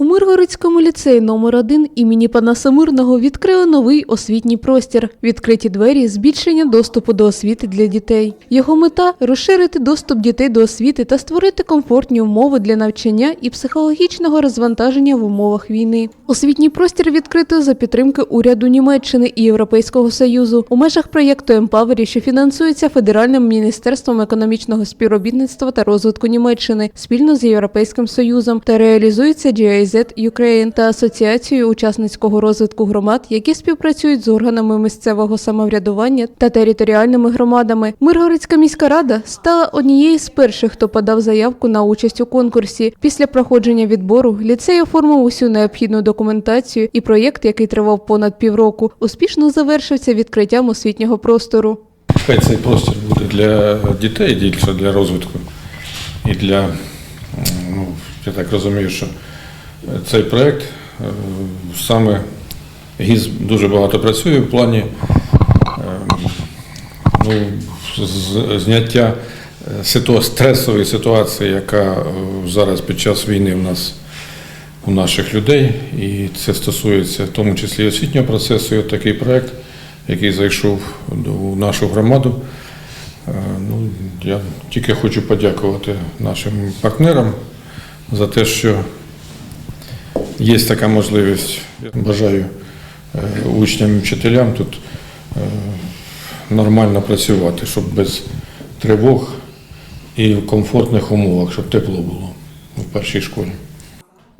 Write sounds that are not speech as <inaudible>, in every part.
У Миргородському ліцеї номер 1 імені Панаса Мирного відкрили новий освітній простір, відкриті двері, збільшення доступу до освіти для дітей. Його мета розширити доступ дітей до освіти та створити комфортні умови для навчання і психологічного розвантаження в умовах війни. Освітній простір відкрито за підтримки уряду Німеччини і Європейського союзу у межах проєкту Емпавері, що фінансується Федеральним міністерством економічного співробітництва та розвитку Німеччини спільно з Європейським Союзом та реалізується GIZ Ukraine та Асоціацією учасницького розвитку громад, які співпрацюють з органами місцевого самоврядування та територіальними громадами. Миргородська міська рада стала однією з перших, хто подав заявку на участь у конкурсі. Після проходження відбору ліцей оформив усю необхідну документацію, і проєкт, який тривав понад півроку, успішно завершився відкриттям освітнього простору. Хай цей простір буде для дітей для розвитку і для, ну, я так розумію, що цей проєкт саме ГІЗ дуже багато працює в плані е, ну, зняття е, стресової ситуації, яка е, зараз під час війни в нас у наших людей, і це стосується в тому числі освітнього процесу. І от такий проєкт, який зайшов до нашу громаду. Ну, я тільки хочу подякувати нашим партнерам за те, що є така можливість. Я бажаю е, учням і вчителям тут е, нормально працювати, щоб без тривог і в комфортних умовах, щоб тепло було в першій школі.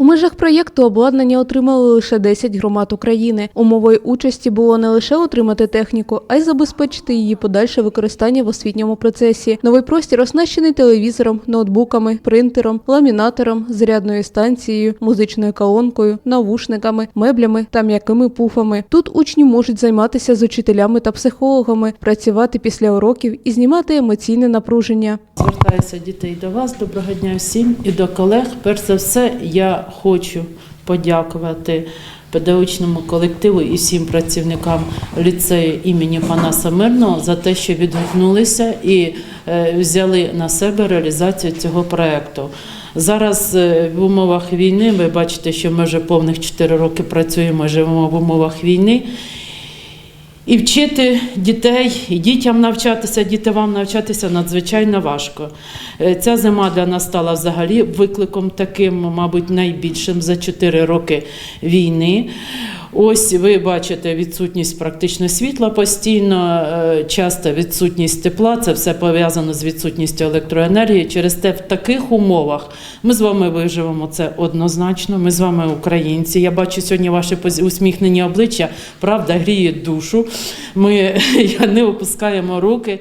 У межах проєкту обладнання отримали лише 10 громад України. Умовою участі було не лише отримати техніку, а й забезпечити її подальше використання в освітньому процесі. Новий простір оснащений телевізором, ноутбуками, принтером, ламінатором, зарядною станцією, музичною колонкою, навушниками, меблями та м'якими пуфами. Тут учні можуть займатися з учителями та психологами, працювати після уроків і знімати емоційне напруження. Звертаюся дітей до вас. Доброго дня всім і до колег. Перш за все, я хочу подякувати педагогічному колективу і всім працівникам ліцею імені Панаса Мирного за те, що відгукнулися і е, взяли на себе реалізацію цього проекту. Зараз е, в умовах війни ви бачите, що ми вже повних 4 роки працюємо, живемо в умовах війни. І вчити дітей, і дітям навчатися, діти вам навчатися надзвичайно важко. Е, Ця зима для нас стала взагалі викликом таким, мабуть, найбільшим за 4 роки війни. Ось ви бачите відсутність практично світла постійно, е, часто відсутність тепла. Це все пов'язано з відсутністю електроенергії. Через те в таких умовах ми з вами виживемо це однозначно. Ми з вами українці. Я бачу сьогодні ваші усміхнені обличчя. Правда, гріє душу. Ми <laughs> не опускаємо руки.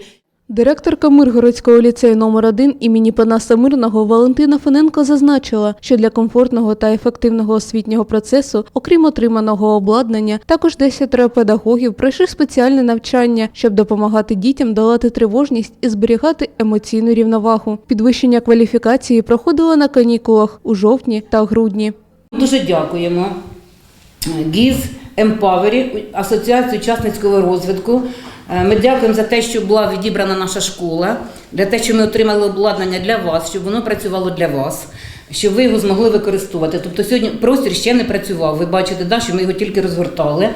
Директорка Миргородського ліцею номер 1 імені Панаса Мирного Валентина Фоненко зазначила, що для комфортного та ефективного освітнього процесу, окрім отриманого обладнання, також десятеро педагогів пройшли спеціальне навчання, щоб допомагати дітям долати тривожність і зберігати емоційну рівновагу. Підвищення кваліфікації проходило на канікулах у жовтні та грудні. Дуже дякуємо ГІЗ, Емпавері, Асоціацію учасницького розвитку. Е, Ми дякуємо за те, що була відібрана наша школа, для те, що ми отримали обладнання для вас, щоб воно працювало для вас, щоб ви його змогли використовувати. Тобто сьогодні простір ще не працював. Ви бачите, да, що ми його тільки розгортали.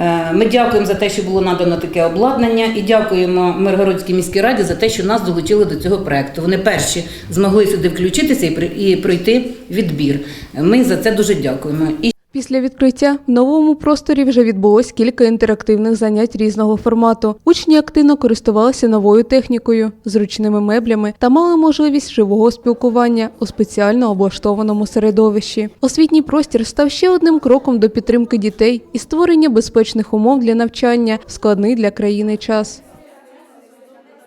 Е, Ми дякуємо за те, що було надано таке обладнання, і дякуємо Миргородській міській раді за те, що нас долучили до цього проекту. Вони перші змогли сюди включитися і пройти відбір. Ми за це дуже дякуємо. Після відкриття в новому просторі вже відбулось кілька інтерактивних занять різного формату. Учні активно користувалися новою технікою, зручними меблями та мали можливість живого спілкування у спеціально облаштованому середовищі. Освітній простір став ще одним кроком до підтримки дітей і створення безпечних умов для навчання в складний для країни час.